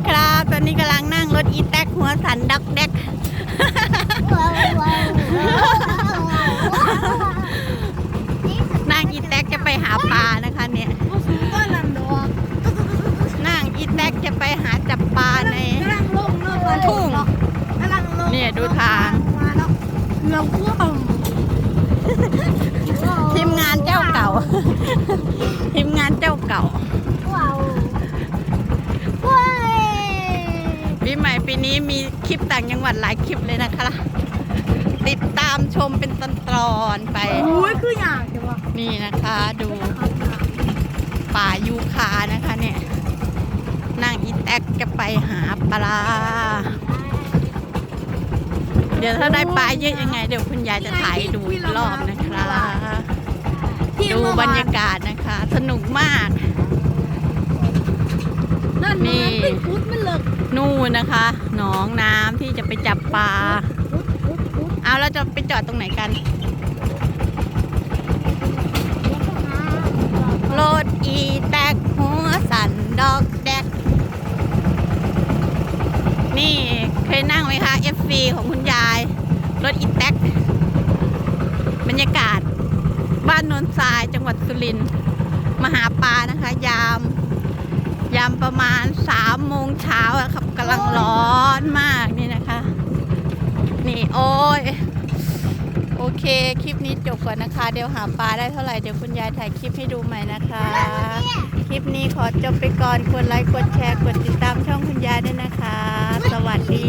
ดีครับ ตอนนี้กำลังนั่งรถอีแท็กหัวสันดักแดกนั่งอีแท็กจะไปหาปลานะคะเนี่ยนั่งอีแท็กจะไปหาจับปลาในทุ่งเนี่ยดูทางเราพ่วงทีมงานเจ้าเก่า ทีมงานเจ้าเก่า ว้าวว้าย ปีใหม่ปีนี้มีคลิปต่างจังหวัดหลายคลิปเลยนะคะ ติดตามชมเป็นตอนๆไปโอ้ยคืออย่างเดียวอะนี่นะคะดูป่ายูคานะคะเนี่ยนั่งอีแท็กจะไปหาปลา เดี๋ยวถ้าได้ปลาเยอะยังไง เดี๋ยวคุณยายจะถ่ายให้ดูอีกรอบนะคะดูบรรยากาศนะคะ สนุกมาก นั่นนี่ นู่นนะคะ หนองน้ำที่จะไปจับปลา เอาแล้วจะไปจอดตรงไหนกัน รถอีแตกหัวสันดอกแดก นี่เคยนั่งไหมคะ F4 ของคุณยาย รถอีแตกบรรยากาศ บ้านนนทรายจังหวัดสุรินทร์มาหาปลานะคะ ยามามประมาณสามโมงเช้าอะครับกำลังร้อนมากนี่นะคะ นี่โอ้ยโอเค คลิปนี้จบก่อนนะคะ เดี๋ยวหาปลาได้เท่าไหร่ เดี๋ยวคุณยายถ่ายคลิปให้ดูใหม่นะคะ คลิปนี้ขอจบไปก่อนกดไลค์กดแชร์กดติดตามช่องคุณยายด้วยนะคะ สวัสดี